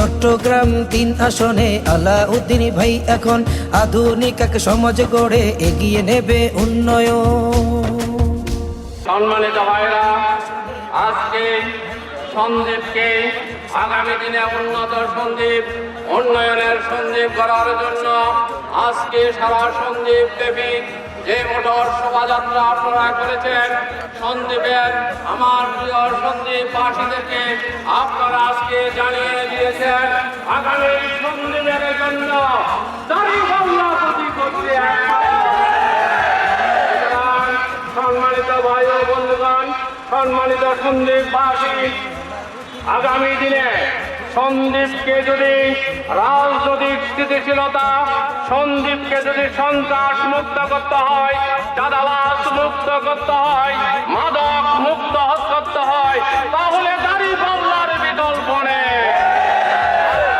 চট্টগ্রাম তিন আসনে আলাউদ্দিন ভাই এখন আধুনিক এক সমাজ গড়ে এগিয়ে নেবে উন্নয়ন। সম্মানিত ভাইরা, আজকে সন্দীপকে আগামী দিনে উন্নত সন্দীপ উন্নয়নের সন্দীপ করার জন্য আজকে সারা সন্দীপ দেবী যে মোটর শোভাযাত্রা আপনারা করেছেন, সন্দীপের, আমার প্রিয় সন্দীপ বাসীদেরকে আপনারা আজকে জানিয়ে দিয়েছেন, আগামী সন্দীপের জন্য সম্মানিত ভাই ও বন্ধুগণ, সম্মানিত সন্দীপবাসী আগামী দিনে সন্দীপকে যদি রাজনৈতিক স্থিতিশীলতা, সন্দীপকে যদি সন্ত্রাস মুক্ত করতে হয় চাঁদাবাস মুক্ত করতে হয়, মাদক মুক্ত করতে হয়, তাহলে দাড়ি পাল্লার বিকল্প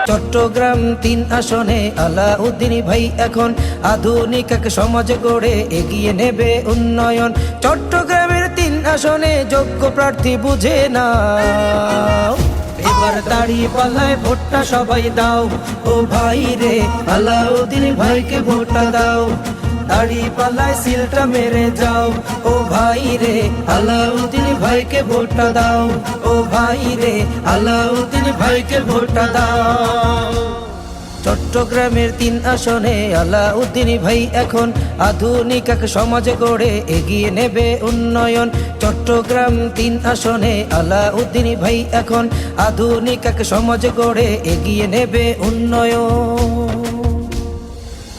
চট্টগ্রাম তিন আসনে আলাউদ্দিন ভাই এখন আধুনিক এক সমাজ গড়ে এগিয়ে নেবে উন্নয়ন। চট্টগ্রামের তিন আসনে যোগ্য প্রার্থী বুঝে না এবার দাঁড়িয়ে পালায় ভোটটা সবাই দাও। ও ভাই রে, আলাউদ্দিন ভাইকে ভোটটা দাও। দাড়ি পালায় সিলটা মেরে যাও। ও ভাই রে, আলাউদ্দিন ভাইকে ভোটটা দাও। ও ভাই রে, আলাউদ্দিন ভাইকে ভোটটা দাও। চট্টগ্রামের তিন আসনে আলাউদ্দিন ভাই এখন আধুনিক এক সমাজ গড়ে এগিয়ে নেবে উন্নয়ন। চট্টগ্রাম তিন আসনে আলাউদ্দিন ভাই এখন আধুনিক এক সমাজ গড়ে এগিয়ে নেবে উন্নয়ন।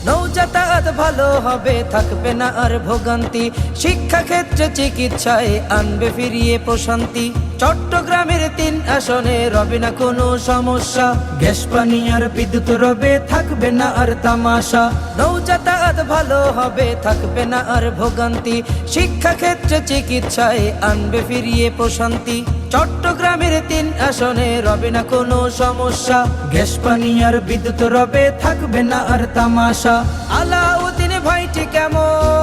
নৌযাতায়াত ভালো হবে, থাকবে না আর ভোগান্তি। শিক্ষা ক্ষেত্রে চিকিৎসায় আনবে ফিরিয়ে প্রশান্তি। চট্টগ্রামের তিন আসনে রবে না কোনো সমস্যা। গ্যাস, পানি আর বিদ্যুৎ রবে, থাকবে না আর তামাশা। নৌযাতায়াত ভালো হবে, থাকবে না আর ভোগান্তি। শিক্ষা ক্ষেত্রে চিকিৎসায় আনবে ফিরিয়ে প্রশান্তি। চট্টগ্রামের তিন আসনে রবে না কোনো সমস্যা। গ্যাস, পানি আর বিদ্যুৎ রবে, থাকবে না আর তামাশা। আলাউদ্দিন ভাইটি কেমন?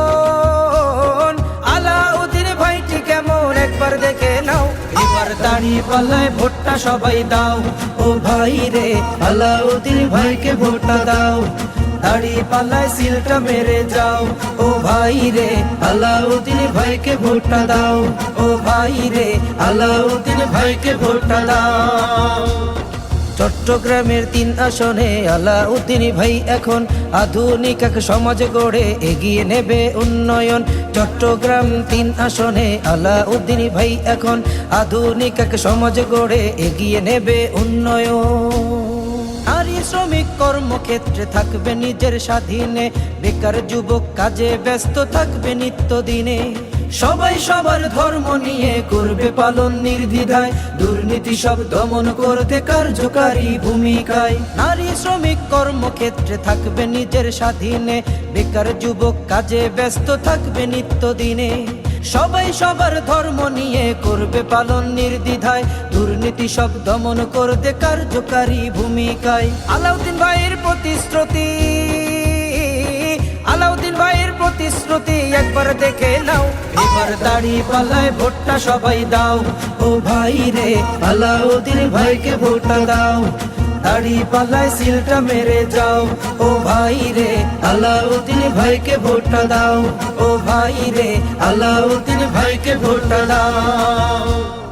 পাল্লায় ভোটটা সবাই দাও। ও ভাই রে, আলাউদ্দিন ভাইকে ভোটটা দাও। দাড়ি পালায় সিলটা মেরে যাও। ও ভাই রে, আলাউদ্দিন ভাইকে ভোটটা দাও। ও ভাই রে, আলাউদ্দিন ভাইকে ভোটটা দাও। চট্টগ্রামের তিন আসনে আলাউদ্দিন ভাই এখন আধুনিক এক সমাজ গড়ে এগিয়ে নেবে উন্নয়ন। চট্টগ্রাম তিন আসনে আলাউদ্দিন ভাই এখন আধুনিক এক সমাজ গড়ে এগিয়ে নেবে উন্নয়ন। শ্রমিক কর্মক্ষেত্রে থাকবে নিজের স্বাধীনে। বেকার যুবক কাজে ব্যস্ত থাকবে নিত্যদিনে। সবাই সবার ধর্ম নিয়ে করবে পালন নির্দ্বিধায়। দুর্নীতি সব দমন করতে কার্যকারী ভূমিকায়। নারী শ্রমিক কর্মক্ষেত্রে থাকবে নিজের স্বাধীনে। বেকার যুবক কাজে ব্যস্ত থাকবে নিত্যদিনে। সবাই সবার ধর্ম নিয়ে করবে পালন নির্দ্বিধায়। দুর্নীতি সব দমন করতে কার্যকারী ভূমিকায়। আলাউদ্দিন ভাইয়ের প্রতিশ্রুতি, আলাউদ্দিন ভাইয়ের প্রতিশ্রুতি একবার দেখে নাও। এবার দাড়ি পালায় ভোটটা সবাই দাও। ও ভাই রে, আলাউদ্দিন ভাইকে ভোটটা দাও। দাড়ি পাল্লায় সিলটা মেরে যাও। ও ভাই রে, আলাউদ্দিন ভাইকে ভোটটা দাও। ও ভাই রে, আলাউদ্দিন ভাইকে ভোটটা দাও।